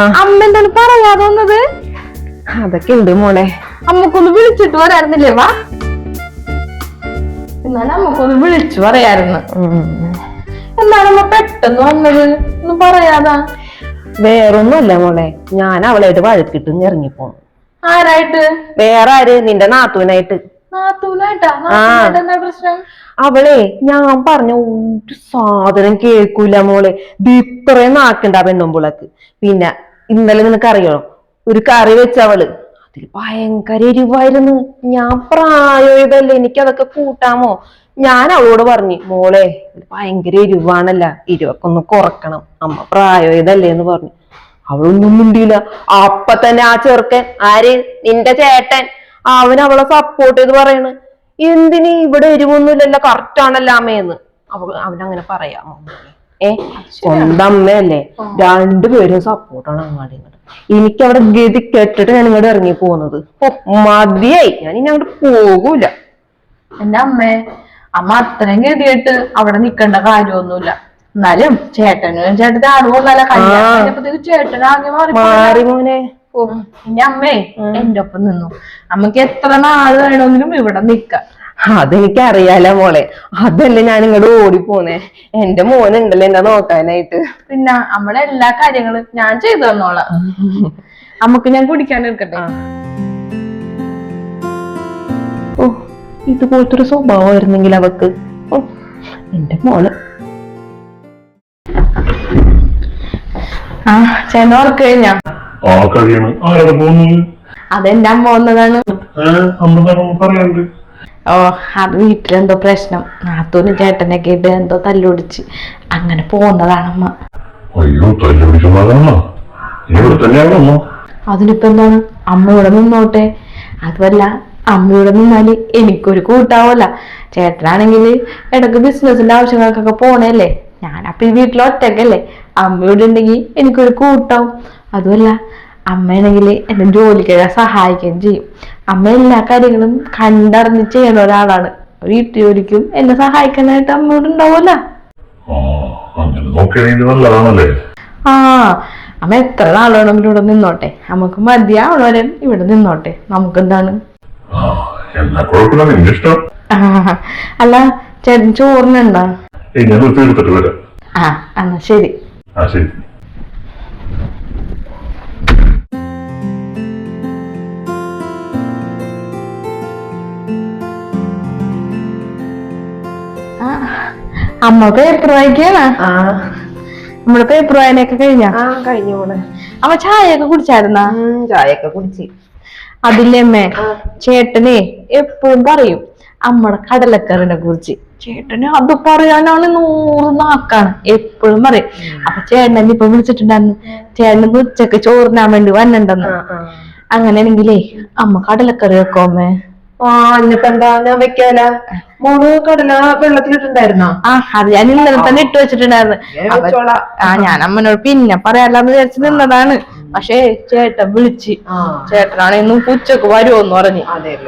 അമ്മ എന്താണ് പറയാതെ വന്നത്? അതൊക്കെ ഉണ്ട് മോളെ. അമ്മക്കൊന്ന് വിളിച്ചിട്ട് വരായിരുന്നില്ലേ വാ. എന്നാലും അമ്മക്കൊന്ന് വിളിച്ചു പറയായിരുന്നു. എന്നാലും എന്താണ് അമ്മ പെട്ടെന്ന് വന്നത്? ഒന്ന് പറയാതാ. വേറൊന്നുമല്ല മോളെ. ഞാൻ അവളായിട്ട് വഴക്കിട്ട് ഇറങ്ങിപ്പോന്നു. ആരായിട്ട്? വേറെ ആര്? നിന്റെ നാത്തൂനായിട്ട്. അവളെ ഞാൻ പറഞ്ഞ ഒരു സാധനം കേൾക്കൂല മോളെ. ഇത് ഇത്രയും നാക്കണ്ട പെണ്ണുമ്പുളക്ക് പിന്നെ ഇന്നലെ നിനക്ക് അറിയോ ഒരു കറി വെച്ചവൾ അതിൽ ഭയങ്കര എരിവായിരുന്നു. ഞാൻ പ്രായോയിതല്ലേ എനിക്ക് അതൊക്കെ കൂട്ടാമോ? ഞാൻ അവളോട് പറഞ്ഞു മോളെ ഭയങ്കര എരിവാണല്ല എരിവൊക്കെ ഒന്ന് കുറക്കണം. അമ്മ പ്രായോയിതല്ലേ എന്ന് പറഞ്ഞു. അവളൊന്നും മിണ്ടിയില്ല. അപ്പൊ തന്നെ ആ ചെറുക്കൻ ആര്? നിന്റെ ചേട്ടൻ. അവൻ അവളെ സപ്പോർട്ട് ചെയ്ത് പറയണ് എന്തിനീ ഇവിടെ എരിവൊന്നുമില്ലല്ലോ കറക്റ്റ് ആണല്ലോ അമ്മയെന്ന് അവൾ അവനങ്ങനെ പറയാമോ ഏ സ്വന്തം അമ്മയല്ലേ? രണ്ടുപേരും സപ്പോർട്ടാണ് അങ്ങാടി ഇങ്ങോട്ട്. എനിക്ക് അവിടെ ഗതി കെട്ടിട്ട് ഞാൻ ഇങ്ങോട്ട് ഇറങ്ങി പോകുന്നത്. മതിയായി. ഞാൻ ഇനി അങ്ങോട്ട് പോകൂല. എന്റെ അമ്മേ അമ്മ അത്രയും ഗതിയായിട്ട് അവിടെ നിക്കേണ്ട കാര്യമൊന്നുമില്ല. എന്നാലും ചേട്ടനും ചേട്ടന്റെ ആടുപോന്നല്ല കല്യാണത്തിനപ്പത്തേക്ക് ചേട്ടനാകെ മാറി മാറി മോനെ. ഇനി അമ്മേ എന്റെ ഒപ്പം നിന്നു. അമ്മയ്ക്ക് എത്ര നാൾ വേണമെങ്കിലും ഇവിടെ നിക്കാം. അതെനിക്ക് അറിയാലോ മോളെ. അതല്ലേ ഞാൻ ഇങ്ങോട്ട് ഓടിപ്പോന്നെ. എന്റെ മോനുണ്ടല്ലോ എന്നെ നോക്കാനായിട്ട്. പിന്നെ നമ്മളെ എല്ലാ കാര്യങ്ങളും ഞാൻ ചെയ്തു തന്നോളാം. നമുക്ക് ഞാൻ കുടിക്കാൻ എടുക്കട്ടെ ഓ ഇതുപോലത്തെ ഒരു സ്വഭാവമായിരുന്നെങ്കിൽ അവക്ക്. ഓ എന്റെ മോൾ. ആ ചേട്ടൻ ഓർക്ക് കഴിഞ്ഞാ? അതെന്റെ അമ്മ വന്നതാണ്. പറയാണ്ട് ഓ അത് വീട്ടിലെന്തോ പ്രശ്നം. നാത്തൂനും ചേട്ടനൊക്കെ കേട്ട് എന്തോ തല്ലുപിടിച്ച്. അങ്ങനെ പോകുന്നതാണ് അമ്മ. അയ്യോ ഇവിടെ തന്നെയാണോ അതിനിപ്പോ എന്താണ്? അമ്മ ഇവിടെ നിന്നോട്ടെ? അതുമല്ല അമ്മ ഇവിടെ നിന്നാൽ എനിക്കൊരു കൂട്ടാവല്ല ചേട്ടനാണെങ്കിൽ ഇടയ്ക്ക് ബിസിനസിന്റെ ആവശ്യങ്ങൾക്കൊക്കെ പോണേല്ലേ? ഞാൻ അപ്പൊ ഈ വീട്ടിൽ ഒറ്റക്കല്ലേ? അമ്മ ഇവിടെ ഉണ്ടെങ്കിൽ എനിക്കൊരു കൂട്ടാവും. അതുമല്ല അമ്മയാണെങ്കിൽ എന്നെ ജോലിക്കൊക്കെ സഹായിക്കുകയും ചെയ്യും. അമ്മ എല്ലാ കാര്യങ്ങളും കണ്ടറിഞ്ഞ് ചെയ്യുന്ന ഒരാളാണ്. വീട്ടു ജോലിക്കും എന്നെ സഹായിക്കാനായിട്ട് അമ്മയോട് ഉണ്ടാവൂല. ആ അങ്ങനെ നോക്കുകയാണെങ്കിൽ നല്ലതാണല്ലേ? ആ അമ്മ എത്ര നാളാണെങ്കിലും ഇവിടെ നിന്നോട്ടെ? നമുക്ക് വരെ ഇവിടെ നിന്നോട്ടെ. നമുക്കെന്താണ്? അല്ല ചേട്ടൻ ചോറിനുണ്ടോ ആ എന്നാ ശരി. ആ ശരി. അമ്മ പേപ്പർ വായിക്കാണ് നമ്മുടെ പേപ്പർ വായനയൊക്കെ കഴിഞ്ഞാ? കഴിഞ്ഞു പോണേ അമ്മ ചായയൊക്കെ കുടിച്ചായിരുന്നാ? ചായയൊക്കെ കുടിച്ച്. അതില്ലേ ചേട്ടനെ എപ്പോഴും പറയും അമ്മടെ കടലക്കറിനെ കുറിച്ച്. ചേട്ടന് അത് പറയാനാണ് നൂറ് നാക്കാണ് എപ്പോഴും പറയും. അപ്പൊ ചേട്ടൻ ഇപ്പൊ വിളിച്ചിട്ടുണ്ടായിരുന്നു. ചേട്ടന് ഉച്ചയ്ക്ക് ചോറിനാൻ വേണ്ടി വന്നിണ്ടെന്ന് ആ. അങ്ങനെയാണെങ്കിലേ അമ്മ കടലക്കറി വെക്കോ അമ്മേ? ആ ഇന്നിപ്പോ എന്താ ഞാൻ വെക്കാല മോൾ കടല വെള്ളത്തിലിട്ടുണ്ടായിരുന്നോ ആ അത് ഞാൻ ഇന്നലെ തന്നെ ഇട്ട് വെച്ചിട്ടുണ്ടായിരുന്നു. ആ ഞാൻ അമ്മനോട് പിന്നെ പറയാല്ലാന്ന് വിചാരിച്ച് നിന്നതാണ്. പക്ഷേ ചേട്ടൻ വിളിച്ച്. ചേട്ടനാണ് ഇന്ന് ഉച്ചയ്ക്ക് വരുമോന്ന് പറഞ്ഞു.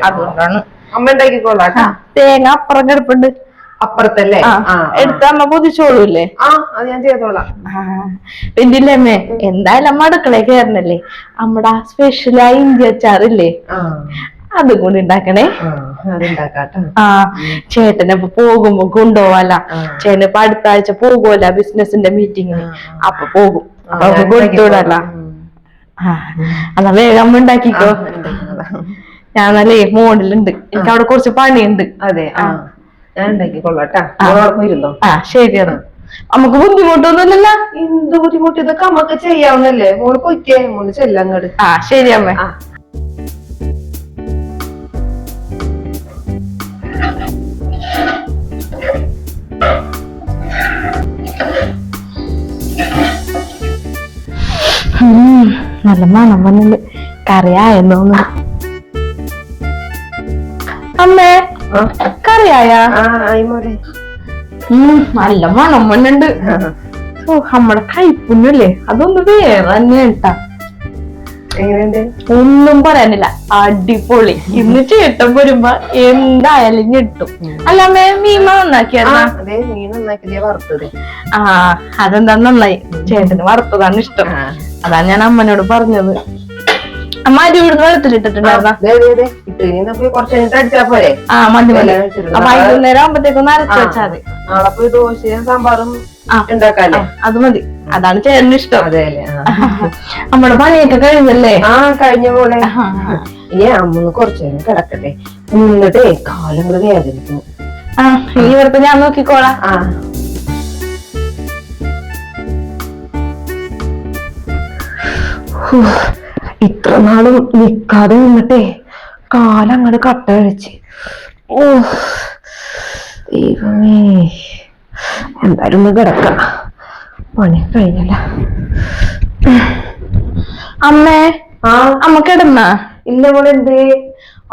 അതുകൊണ്ടാണ്. അമ്മ ഉണ്ടാക്കിക്കോളാം. തേങ്ങ അപ്പുറം കിടപ്പുണ്ട്. അപ്പുറത്തല്ലേ? ആ അമ്മ പൊതിച്ചോളൂല്ലേ? ആ അത് ഞാൻ ചെയ്തോളാം. പിന്നില്ലേ അമ്മേ? എന്തായാലും അമ്മ അടുക്കളയിൽ കയറണല്ലേ നമ്മുടെ സ്പെഷ്യലായി ഇന്ത്യ അച്ചാറില്ലേ? അതും കൂടി ഉണ്ടാക്കണേ. ആ ചേട്ടനെ പോകുമ്പോ കൊണ്ടുപോവാല ആ. ചേട്ടൻ ഇപ്പൊ അടുത്ത ആഴ്ച പോകുമല്ല ബിസിനസിന്റെ മീറ്റിങ്ങിന്. അപ്പൊ പോകും. അപ്പൊ കൊടുത്തുവിടല്ല എന്നാ വേഗം ഉണ്ടാക്കിക്കോ. ഞാൻ നല്ല മോഡലുണ്ട്. എനിക്ക് അവിടെ കുറച്ച് പണിയുണ്ട്. അതെ ആ. ഞാൻ ഉണ്ടാക്കിക്കൊള്ളാട്ടാ. ആ. ശരിയാണ്. നമുക്ക് ബുദ്ധിമുട്ടൊന്നുമില്ലല്ലോ. എന്ത് ബുദ്ധിമുട്ട്? ഇതൊക്കെ നമുക്ക് ചെയ്യാവുന്നല്ലേ? മോൾ പൊയ്ക്കേ മോൾ ചെല്ലങ്ങട്. ആ ശരി അമ്മ. നല്ല മണം വന്നില്ല? കറിയായെന്ന് തോന്നുന്നു. അമ്മേ. കറിയായ? നല്ല മണം വന്നുണ്ട്. ഓ നമ്മടെ കൈപ്പുണ്ണല്ലേ അതൊന്ന് വേറെ തന്നെ കേട്ടാ. എങ്ങനെയുണ്ട്? ഒന്നും പറയാനില്ല. അടിപൊളി. ഇന്ന് ചേട്ടൻ വരുമ്പോ എന്തായാലും ഞെട്ടും അല്ല നന്നാക്കിയായിരുന്ന? അതെ മീൻ വറുത്തത്. ആ അതെന്താ നന്നായി? ചേട്ടന് വറുത്തതാണ് ഇഷ്ടം. അതാണ് ഞാൻ അമ്മനോട് പറഞ്ഞത്. അമ്മ അരി ഇവിടുന്ന് വെള്ളത്തിലിട്ടിട്ടുണ്ടായിരുന്നേ ആ മതി മതി. വൈകുന്നേരം ആകുമ്പത്തേക്കൊന്ന് അരച്ചു വെച്ചാൽ മതി. ദോശയും സാമ്പാറും. ഉണ്ടാക്കാല്ലേ? അത് മതി. അതാണ് ചേട്ടന് ഇഷ്ടം. അതെ. നമ്മുടെ പണിയൊക്കെ കഴിഞ്ഞല്ലേ? ആ കഴിഞ്ഞ പോലെ ഈ ഇനി അമ്മന്ന് കുറച്ചു നേരം കിടക്കട്ടെ. നിന്നിട്ടേ കാലം കൂടെ വേദനിക്കും ആ ഇനി ഇവിടുത്തെ ഞാൻ നോക്കിക്കോളാം. ആ. ഇത്ര നാളും നിക്കാതെ നിന്നിട്ടേ കാലങ്ങട് കട്ടഴിച്ച്. കട്ട കഴിച്ച് ഓ ദൈവമേ. എന്തായാലും ഒന്ന് കിടക്കാം. പണി കഴിഞ്ഞല്ല. അമ്മേ അമ്മ കിടന്ന ഇല്ല മോളെ എന്തേ?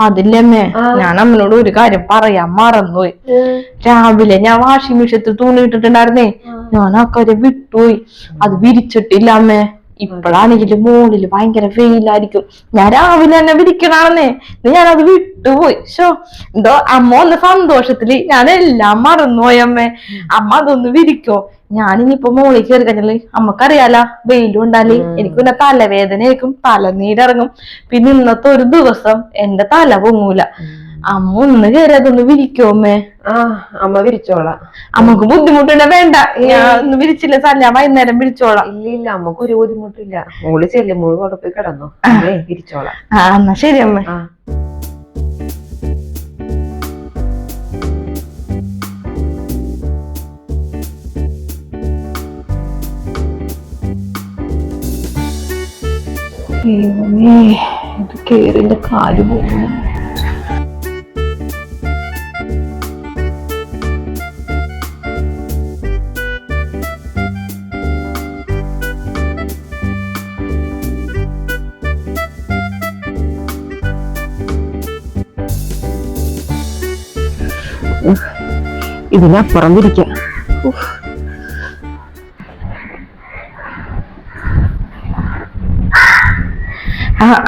അതില്ലമ്മേ. ഞാൻ അമ്മനോട് ഒരു കാര്യം പറയാൻ മറന്നുപോയി. രാവിലെ ഞാൻ വാഷിംഗ് മെഷീനത്തിൽ തുണി ഇട്ടിട്ടുണ്ടായിരുന്നേ ഞാൻ ആ കാര്യം വിട്ടുപോയി. അത് വിരിച്ചിട്ടില്ല അമ്മേ. ഇപ്പോഴാണെങ്കിൽ മോളിൽ ഭയങ്കര വെയിലായിരിക്കും. ഞാൻ രാവിലെ തന്നെ വിരിക്കണാണെന്നേ. ഞാൻ അത് വിട്ടുപോയി. ഷോ എന്തോ അമ്മ ഒന്ന് സന്തോഷത്തിൽ. ഞാൻ എല്ലാം മറന്നുപോയി അമ്മ. അമ്മ അതൊന്ന് വിരിക്കോ. ഞാനിനിയിപ്പോ മോളിൽ കയറി കഴിഞ്ഞാൽ അമ്മക്കറിയാല വെയിലും ഉണ്ടാൽ. എനിക്ക് പിന്നെ തലവേദനയായിരിക്കും. തലനീരിറങ്ങും. പിന്നെ ഇന്നത്തെ ഒരു ദിവസം എന്റെ തല പൊങ്ങൂല. അമ്മ ഒന്ന് കയറി അതൊന്ന് വിരിക്കോ അമ്മേ? ആ അമ്മ വിരിച്ചോളാം. അമ്മയ്ക്ക് ബുദ്ധിമുട്ടുണ്ട വേണ്ട. ഞാൻ ഒന്ന് വിരിച്ചില്ല സല്ല വൈകുന്നേരം വിരിച്ചോളാം ഇല്ല ഇല്ല അമ്മയ്ക്ക് ഒരു ബുദ്ധിമുട്ടില്ല. മോൾ ചെല്ലും മോൾ അവിടെ പോയി കിടന്നോ വിരിച്ചോളാം. ആ എന്നാ ശരി അമ്മ. ആ. ദൈവമേ ഇത് കേറിന്റെ കാൽ പോകുന്നു ഇതിനപ്പുറം തിരിക്കാം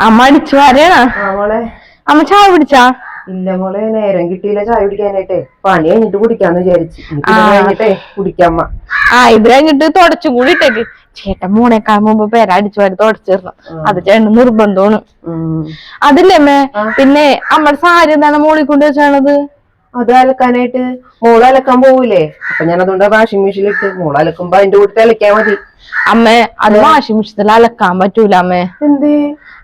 അമ്മ അടിച്ചു? ആരെയാണ് അമ്മ ചായ പിടിച്ചാ ഇല്ല മോളെ നേരം കിട്ടിയില്ല ചായ കുടിക്കാനായിട്ടേ. പണി കഴിഞ്ഞിട്ട് കുടിക്കാന്ന് വിചാരിച്ചു. കഴിഞ്ഞിട്ടേ കുടിക്കാമ്മ ആ ഇത് കഴിഞ്ഞിട്ട് തുടച്ചും കൂടി ഇട്ടേക്ക്. ചേട്ടൻ മോണേക്കാൾ മുമ്പ് പേര അടിച്ചു വാരി തുടച്ചിരുന്നു അത് ചേട്ടൻ നിർബന്ധമാണ്. അതില്ലേ അമ്മേ? പിന്നെ അമ്മടെ സാരി എന്താണ് മോളിൽ കൊണ്ട് വെച്ചാണത്? അത് അലക്കാനായിട്ട് മോൾ അലക്കാൻ പോവൂലേ? അപ്പൊ ഞാൻ അതുകൊണ്ട് വാഷിംഗ് മെഷീനിൽ ഇട്ട് മോൾ അലക്കുമ്പോ അതിന്റെ കൂട്ടത്തിൽ അലക്കാൻ മതി. അമ്മേ അത് വാഷിംഗ് മെഷീനിൽ അലക്കാൻ പറ്റൂല അമ്മേ. എന്തേ?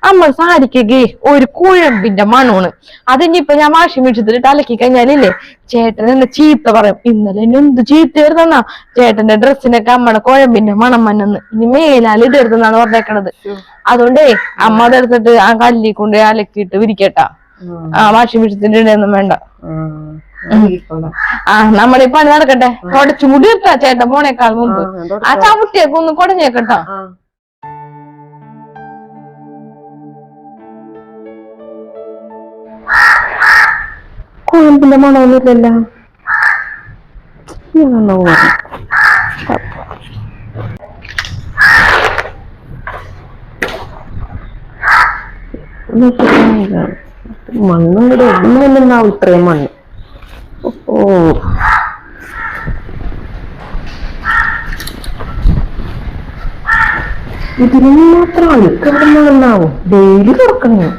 അമ്മ സാരിക്കേ ഒരു കുഴമ്പിന്റെ മണമാണ്. അതിനിപ്പോ ഞാൻ വാഷിംഗ് മെഷീനിൽ ഇട്ട് അലക്കി കഴിഞ്ഞാലില്ലേ ചേട്ടൻ എന്നെ ചീത്ത പറയും. ഇന്നലെ എന്നെ എന്ത് ചീത്തയായിരുന്നാ ചേട്ടന്റെ ഡ്രസ്സിനൊക്കെ അമ്മയുടെ കുഴമ്പിന്റെ മണം മഞ്ഞെന്ന് ഇനി മേലാൽ ഇടരുതെന്നാണ് പറഞ്ഞേക്കണത്. അതുകൊണ്ടേ അമ്മ അതെടുത്തിട്ട് ആ കല്ലി കൊണ്ട് അലക്കിയിട്ട് വിരിക്കട്ടാ. ആ വാഷിംഗ് മെഷീനിൽ ഇടയൊന്നും വേണ്ട. ആ. നമ്മുടെ ഈ പണി നടക്കട്ടെ. അവിടെ മുടി ഇട്ടാ ചേട്ടൻ പോണേക്കാൾ മുമ്പ്. ആ, ചവിട്ടിയൊക്കെ ഒന്ന് കുടഞ്ഞേക്കട്ടോ കുഴമ്പിന്റെ മണമൊന്നുമില്ലല്ലോ മണ്ണും കൂടെ ഒന്നുമില്ലെന്നാവും ഇത്രയും മണ്ണ്. ഓ. ഇതിന് മാത്രം അഴുക്ക് എവിടെ ഡെയിലി തുറക്കണേ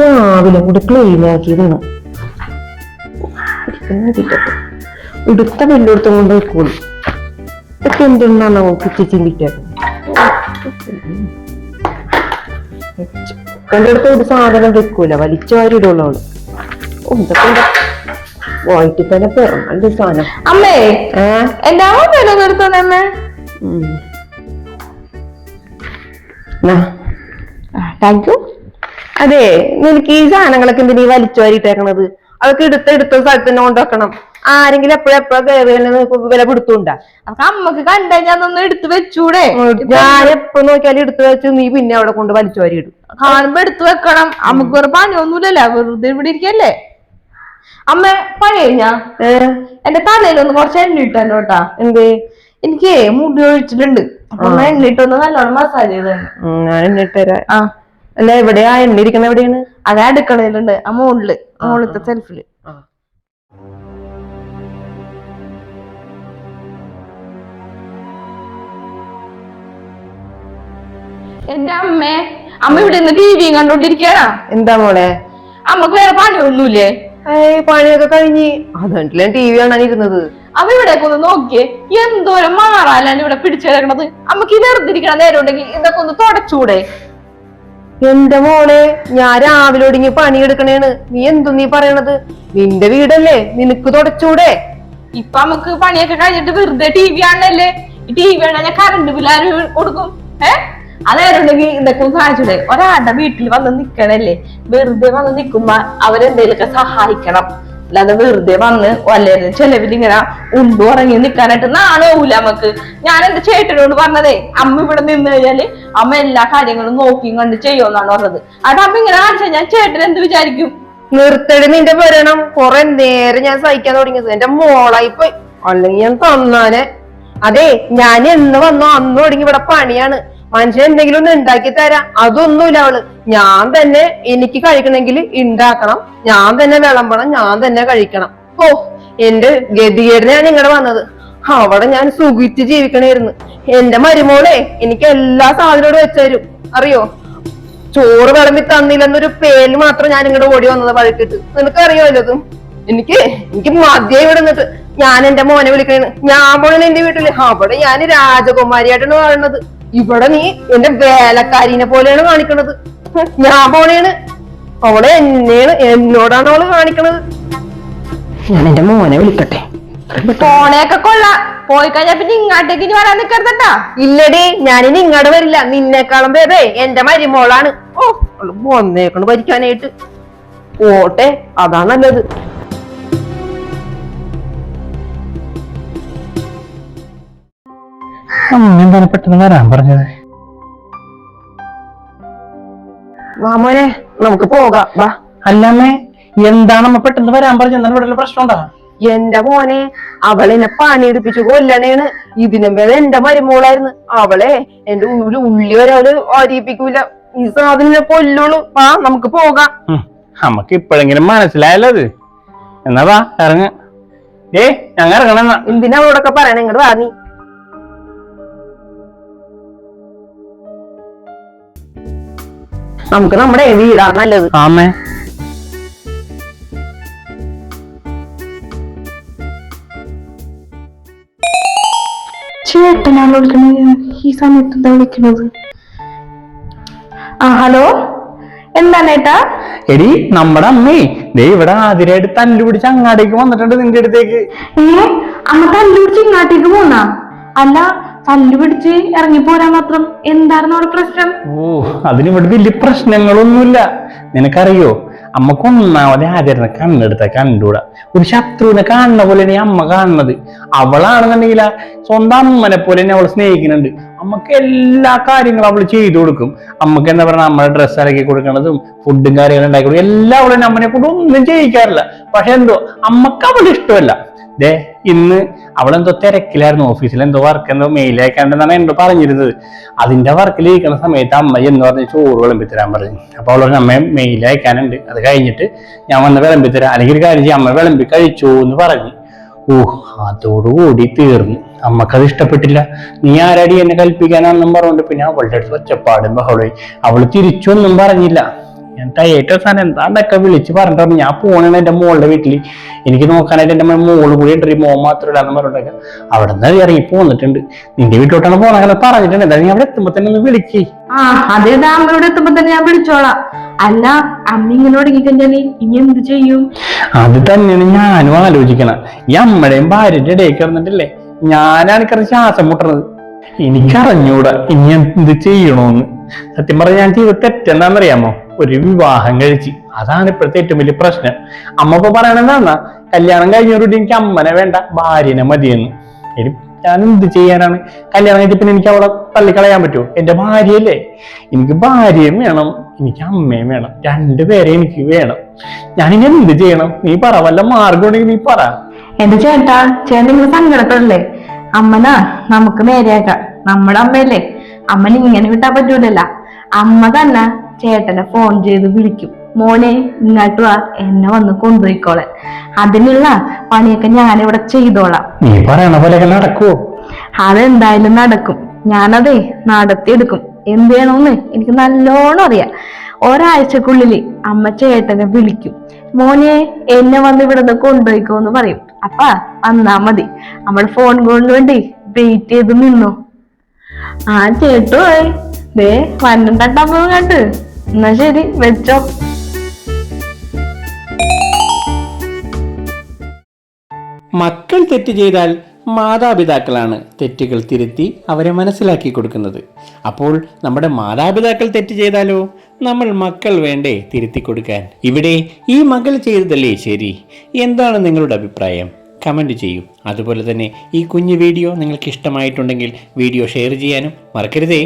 രാവിലെ കൂടി ക്ലീൻ ആക്കിയതാണ്. ഇടുത്ത വെല്ലെടുത്തും കൊണ്ട് വെക്കുള്ളൂ ഇതൊക്കെ എന്തുണ്ടാണോ നമുക്ക് ചിന്തിക്കാൻ? കിട്ടിയത് അടുത്ത് ഒരു സാധനം വെക്കൂല. വലിച്ചു വാരി ഇടുള്ളൂ അവൾ ഓ, ഇതൊക്കെ എന്താ? വയറ്റിൽ തന്നെ പിറന്നല്ല സാധനം. അമ്മേ എന്റെ അമ്മ പേരൊന്നും എടുത്തോന്നെ അമ്മേ. നാ. Thank you. അതെ നിനക്ക് ഈ സാധനങ്ങളൊക്കെ എന്തിനാ വലിച്ചു വാരിട്ടേക്കണത് അതൊക്കെ എടുത്ത എടുത്ത സ്ഥലത്ത് തന്നെ കൊണ്ടുവെക്കണം. ആരെങ്കിലും എപ്പോഴെപ്പോഴും കയറി വില പിടുത്തുണ്ടാ അപ്പൊ അമ്മയ്ക്ക് കണ്ടു ഞാൻ ഒന്ന് എടുത്തു വെച്ചൂടെ ഞാൻ എപ്പോ നോക്കിയാലും എടുത്തു വെച്ച് നീ പിന്നെ അവിടെ കൊണ്ട് വലിച്ചു വാരി ഇടും. കാണുമ്പോ എടുത്തു വെക്കണം. അമ്മയ്ക്ക് വേറെ പണിയൊന്നുമില്ലല്ലോ. വെറുതെ ഇവിടെ ഇരിക്കല്ലേ? അമ്മ പണി കഴിഞ്ഞാ? തലയിൽ എന്റെ തലയിലൊന്ന് കുറച്ച് എണ്ണ ഇട്ടോ കേട്ടാ. എന്തേ? എനിക്ക് മുടി ഒഴിച്ചിട്ടുണ്ട് അപ്പൊ എണ്ണ ഇട്ടൊന്ന് നല്ലോണം മസാജ് ചെയ്തു ഞാൻ എണ്ണിട്ടരാ ആ. അല്ല എവിടെയാ? എണ്ണ ഇരിക്കണ എവിടെയാണ്? അത് അടുക്കളയിലുണ്ട്. ആ മുകളിൽ മുകളിലത്തെ സെൽഫിൽ എന്റെ അമ്മേ അമ്മ ഇവിടെ നിന്ന് ടി വിയും എന്താ മോളെ? അമ്മയ്ക്ക് വേറെ പണിയൊന്നുമില്ലേ? ഏയ് പണിയൊക്കെ കഴിഞ്ഞ്. അതുകൊണ്ടല്ലേ ടി വി കാണാൻ ഇരുന്നത് അമ്മ ഇവിടേക്ക് ഒന്ന് നോക്കിയേ. എന്തോരം മാറാലാണ് ഇവിടെ പിടിച്ചു കിടക്കണത്. അമ്മയ്ക്ക് ഈ വെറുതെ ഇരിക്കണ നേരം ഉണ്ടെങ്കിൽ ഇതൊക്കെ ഒന്ന് തുടച്ചൂടെ. എന്റെ മോളെ ഞാൻ രാവിലെ ഒടുങ്ങി പണിയെടുക്കണേണ്. നീ എന്തു നീ പറയണത്? നിന്റെ വീടല്ലേ? നിനക്ക് തുടച്ചൂടെ? ഇപ്പൊ നമുക്ക് പണിയൊക്കെ കഴിഞ്ഞിട്ട് വെറുതെ ടി വി ആണല്ലേ ടി വി ആണ് ഞാൻ കറണ്ട് ബില്ലാര് കൊടുക്കും? ഏ? അതായിരുന്നെങ്കിൽ ഇതൊക്കെ കാണിച്ചൂടെ? ഒരാളുടെ വീട്ടിൽ വന്ന് നിക്കണല്ലേ? വെറുതെ വന്ന് നിക്കുമ്പോ അവരെന്തേലൊക്കെ സഹായിക്കണം. അല്ലാതെ വെറുതെ വന്ന് വല്ലേ ചെലവിൽ ഇങ്ങനെ ഉണ്ടു ഉറങ്ങി നിക്കാനായിട്ട് നാണോവൂല നമുക്ക് ഞാൻ എന്റെ ചേട്ടനോട് പറഞ്ഞതേ അമ്മ ഇവിടെ നിന്ന് കഴിഞ്ഞാൽ അമ്മ എല്ലാ കാര്യങ്ങളും നോക്കിയും കണ്ട് ചെയ്യുമെന്നാണ് പറഞ്ഞത്. അത് അമ്മ ഇങ്ങനെ കാണിച്ചാൽ ഞാൻ ചേട്ടൻ എന്ത് വിചാരിക്കും? നിർത്തടി നിന്റെ ഭരണം കുറെ നേരം ഞാൻ സഹിക്കാൻ തുടങ്ങിയത്. എന്റെ മോളായി പോയി അല്ലെങ്കിൽ ഞാൻ തന്നാനെ. അതെ ഞാൻ എന്ന് വന്നോ അന്ന് തുടങ്ങി ഇവിടെ പണിയാണ്. മനുഷ്യൻ എന്തെങ്കിലും ഒന്ന് ഉണ്ടാക്കി തരാം. അതൊന്നുമില്ല അവൾ. ഞാൻ തന്നെ എനിക്ക് കഴിക്കണമെങ്കിൽ ഉണ്ടാക്കണം. ഞാൻ തന്നെ വിളമ്പണം. ഞാൻ തന്നെ കഴിക്കണം. ഓ എന്റെ ഗതികേടിനാണ് ഇങ്ങടെ വന്നത്. അവിടെ ഞാൻ സുഖിച്ച് ജീവിക്കണായിരുന്നു. എന്റെ മരുമോളെ എനിക്ക് എല്ലാ സാധനവും വെച്ചുതരും അറിയോ? ചോറ് വിളമ്പി തന്നില്ലെന്നൊരു പേര് മാത്രം ഞാൻ ഇങ്ങോട്ട് ഓടി വന്നത് വഴക്കിട്ട് നിനക്കറിയാമല്ലോ അതും എനിക്ക് എനിക്ക് മദ്യം ഇവിടെ നിന്നിട്ട്. ഞാൻ എന്റെ മോനെ വിളിക്കണേന്ന് ഞാൻ മോനെ എന്റെ വീട്ടിൽ. അവിടെ ഞാൻ രാജകുമാരിയായിട്ടാണ് കാണുന്നത് ഇവിടെ നീ എന്റെ വേലക്കാരിനെ പോലെയാണ് കാണിക്കണത്. ഞാൻ പോണേണ്. അവളെ എന്നെയാണ് എന്നോടാണ് അവൾ കാണിക്കണത്. ഞാൻ എന്റെ മോനെ വിളിക്കട്ടെ. ഫോണേക്കെ കൊള്ള. പോയി കഴിഞ്ഞാ പിന്നെ ഇങ്ങോട്ടേക്ക് ഇനി വരാൻ നിക്കരുതട്ടാ. ഇല്ലടി ഞാനിനി ഇങ്ങോട്ട് വരില്ല. നിന്നെക്കാളും പേരെ എന്റെ മരുമോളാണ്. ഓ വന്നേക്കണ് ഭരിക്കാനായിട്ട്. അതാണ് അതാ എന്താണ് പെട്ടെന്ന് വരാൻ പറഞ്ഞത്? വാമോനെ നമുക്ക് പോകാം. വാ. അല്ലമ്മേ എന്താണ് അമ്മ പെട്ടെന്ന് വരാൻ പറഞ്ഞത്? എന്താണ് ഇവിടെ പ്രശ്നം ഉണ്ടാ എന്റെ മോനെ അവളെന്നെ പണിയെടുപ്പിച്ചു കൊല്ലണേണ്. ഇതിനും വേറെ എന്റെ മരുമോളായിരുന്നു. അവളെ എന്റെ ഒരു ഉള്ളി ഒരാൾ ആരിപ്പിക്കൂല അരിയിപ്പിക്കൂല. ഈ സാധനം കൊല്ലുള്ളൂ വാ നമുക്ക് പോകാം. നമുക്ക് ഇപ്പോഴെങ്കിലും മനസ്സിലായല്ലോ അത്. എന്നാ വാ ഇറങ്ങ. ഏ ഞങ്ങൾ ഇറങ്ങണെന്നാ എന്തിനാ അവളോടൊക്കെ പറയണേ? ഇങ്ങോട്ട് വാ നീ. നമുക്ക് നമ്മുടെ വീടാണ് നല്ലത്. ആമേ. ചേട്ടനാണ് വിളിക്കണത് ഈ സമയത്ത് എന്താ വിളിക്കണത് ആ ഹലോ? എന്താണ് ഏട്ടാ? എടി നമ്മുടെ അമ്മേ. ദേ ഇവിടെ ആതിരായിട്ട് തല്ലു പിടിച്ച് അങ്ങാടേക്ക് വന്നിട്ടുണ്ട് നിന്റെ അടുത്തേക്ക്. ഏ? അമ്മ തല്ലു പിടിച്ച് ഇങ്ങാട്ടേക്ക് പോന്നാ? അല്ല തല്ലു പിടിച്ച് ഇറങ്ങി പോരാ മാത്രം എന്തായിരുന്നു അവിടെ പ്രശ്നം? ഓ അതിന് ഇവിടെ വലിയ പ്രശ്നങ്ങളൊന്നുമില്ല. നിനക്കറിയോ? അമ്മയ്ക്ക് ഒന്നാമത് ആചരണ കണ്ണെടുത്ത കണ്ടുകൂടാ. ഒരു ശത്രുവിനെ കാണുന്ന പോലെ നീ അമ്മ കാണുന്നത്. അവളാണെന്നുണ്ടെങ്കിൽ സ്വന്തം അമ്മനെ പോലെ തന്നെ അവൾ സ്നേഹിക്കുന്നുണ്ട്. അമ്മയ്ക്ക് എല്ലാ കാര്യങ്ങളും അവൾ ചെയ്തു കൊടുക്കും. അമ്മയ്ക്ക് എന്താ പറയുക നമ്മുടെ ഡ്രസ്സ് ഇറക്കി കൊടുക്കണതും ഫുഡും കാര്യങ്ങളും ഉണ്ടാക്കി കൊടുക്കും. എല്ലാം അവളെ അമ്മനെ കൊണ്ട് ഒന്നും ചെയ്യിക്കാറില്ല. പക്ഷെ എന്തോ അമ്മയ്ക്ക് അവൾ ഇഷ്ടമല്ല. ദേ ഇന്ന് അവളെന്തോ തിരക്കിലായിരുന്നു ഓഫീസിൽ എന്തോ വർക്ക് എന്തോ മെയിൽ അയക്കാണ്ടെന്നാണ് എന്നോട് പറഞ്ഞിരുന്നത്. അതിന്റെ വർക്കിൽ ഇരിക്കുന്ന സമയത്ത് അമ്മ എന്ന് പറഞ്ഞ് ചോറ് വിളമ്പി തരാൻ പറഞ്ഞു. അപ്പൊ അവൾ പറഞ്ഞു അമ്മ മെയിൽ അയക്കാനുണ്ട്. അത് കഴിഞ്ഞിട്ട് ഞാൻ വന്ന് വിളമ്പി തരാം അല്ലെങ്കിൽ ഒരു കാര്യം ചെയ്യാം അമ്മ വിളമ്പി കഴിച്ചു എന്ന് പറഞ്ഞു. ഓ അതോടുകൂടി തീർന്നു. അമ്മക്കത് ഇഷ്ടപ്പെട്ടില്ല. നീ ആരാടി എന്നെ കൽപ്പിക്കാനാണെന്നും പറഞ്ഞുകൊണ്ട് പിന്നെ അവളുടെ അടുത്ത് ഒച്ചപ്പാടും ബഹളമായി അവൾ തിരിച്ചൊന്നും പറഞ്ഞില്ല. ഞാൻ ഏറ്റവും സാധനം. എന്താണ്ടൊക്കെ വിളിച്ച് പറഞ്ഞിട്ട് പറഞ്ഞു ഞാൻ പോണേണ് എന്റെ മോളുടെ വീട്ടിൽ എനിക്ക് നോക്കാനായിട്ട് എന്റെ മോൾ കൂടി ഉണ്ട്. മോൻ മാത്രമല്ല എന്ന് പറഞ്ഞിട്ടൊക്കെ. അവിടെ നിന്ന് ഇറങ്ങി പോന്നിട്ടുണ്ട്. നിന്റെ വീട്ടിലോട്ടാണ് പോണെന്ന് പറഞ്ഞിട്ടുണ്ട്. എന്തായാലും നീ അവിടെ എത്തുമ്പോ തന്നെ ഒന്ന് വിളിക്കേ. ആ അതേതാ അമ്മയോട് എത്തുമ്പോ തന്നെ ഞാൻ വിളിച്ചോളാം. അല്ല അമ്മ ഇങ്ങനെ ഇനി എന്ത് ചെയ്യും? അത് തന്നെയാണ് ഞാനും ആലോചിക്കണം. ഈ അമ്മയുടെയും ഭാര്യയുടെ ഇടയിൽ കിടന്നിട്ടില്ലേ? ഞാനാണ് കിടന്ന് ശ്വാസം മുട്ടണത്. എനിക്കറിഞ്ഞൂടാ ഇനി എന്ത് ചെയ്യണോന്ന്. സത്യം പറഞ്ഞ ഞാൻ ചെയ്ത തെറ്റെന്താണെന്നറിയാമോ ഒരു വിവാഹം കഴിച്ച്. അതാണ് ഇപ്പോഴത്തെ ഏറ്റവും വലിയ പ്രശ്നം. അമ്മ ഇപ്പൊ പറയണെന്താ കല്യാണം കഴിഞ്ഞവരോട് എനിക്ക് അമ്മനെ വേണ്ട ഭാര്യനെ മതിയെന്ന്. ഇനി ഞാൻ എന്ത് ചെയ്യാനാണ്? കല്യാണം കഴിഞ്ഞ പിന്നെ എനിക്ക് അവളെ തള്ളിക്കളയാൻ പറ്റുമോ? എന്റെ ഭാര്യയല്ലേ? എനിക്ക് ഭാര്യയും വേണം എനിക്ക് അമ്മയും വേണം. രണ്ടുപേരെ എനിക്ക് വേണം. ഞാൻ ഇനി എന്ത് ചെയ്യണം? നീ പറ വല്ല മാർഗം ഉണ്ടെങ്കിൽ നീ പറ. എന്റെ ചേട്ടാ ചേട്ടൻ നിങ്ങൾ സങ്കടപ്പെടല്ലേ? അമ്മനാ നമുക്ക് നേരെയാക്കാം. നമ്മുടെ അമ്മയല്ലേ? അമ്മനെ ഇങ്ങനെ വിട്ടാൻ പറ്റൂലല്ല. അമ്മ തന്നെ ചേട്ടനെ ഫോൺ ചെയ്ത് വിളിക്കും. മോനെ ഇങ്ങോട്ട് വാ എന്നെ വന്ന് കൊണ്ടുപോയിക്കോളെ അതിനുള്ള പണിയൊക്കെ ഞാനിവിടെ ചെയ്തോളാം. നീ പറയണ പോലെ നടക്കുവോ? അതെന്തായാലും നടക്കും. ഞാനതേ നടത്തിയെടുക്കും. എന്ത് ചെയ്യണമെന്ന് എനിക്ക് നല്ലോണം അറിയാം. ഒരാഴ്ചക്കുള്ളിൽ അമ്മ ചേട്ടനെ വിളിക്കും. മോനെ എന്നെ വന്ന് ഇവിടുന്ന് കൊണ്ടുപോയിക്കോന്ന് പറയും. അപ്പ വന്നാ മതി. നമ്മൾ ഫോൺ കോളിന് വേണ്ടി വെയിറ്റ് ചെയ്ത് നിന്നു. ആ ചേട്ടു പോയി. ദേ പന്ത്രണ്ടമ്മ കേട്ട് എന്നാ ശരി വെച്ചോ. മക്കൾ തെറ്റ് ചെയ്താൽ മാതാപിതാക്കളാണ് തെറ്റുകൾ തിരുത്തി അവരെ മനസ്സിലാക്കി കൊടുക്കുന്നത്. അപ്പോൾ നമ്മുടെ മാതാപിതാക്കൾ തെറ്റ് ചെയ്താലോ? നമ്മൾ മക്കൾ വേണ്ടേ തിരുത്തി കൊടുക്കാൻ. ഇവിടെ ഈ മകൾ ചെയ്തതല്ലേ ശരി? എന്താണ് നിങ്ങളുടെ അഭിപ്രായം? കമന്റ് ചെയ്യൂ. അതുപോലെ തന്നെ ഈ കുഞ്ഞു വീഡിയോ നിങ്ങൾക്ക് ഇഷ്ടമായിട്ടുണ്ടെങ്കിൽ വീഡിയോ ഷെയർ ചെയ്യാനും മറക്കരുതേ.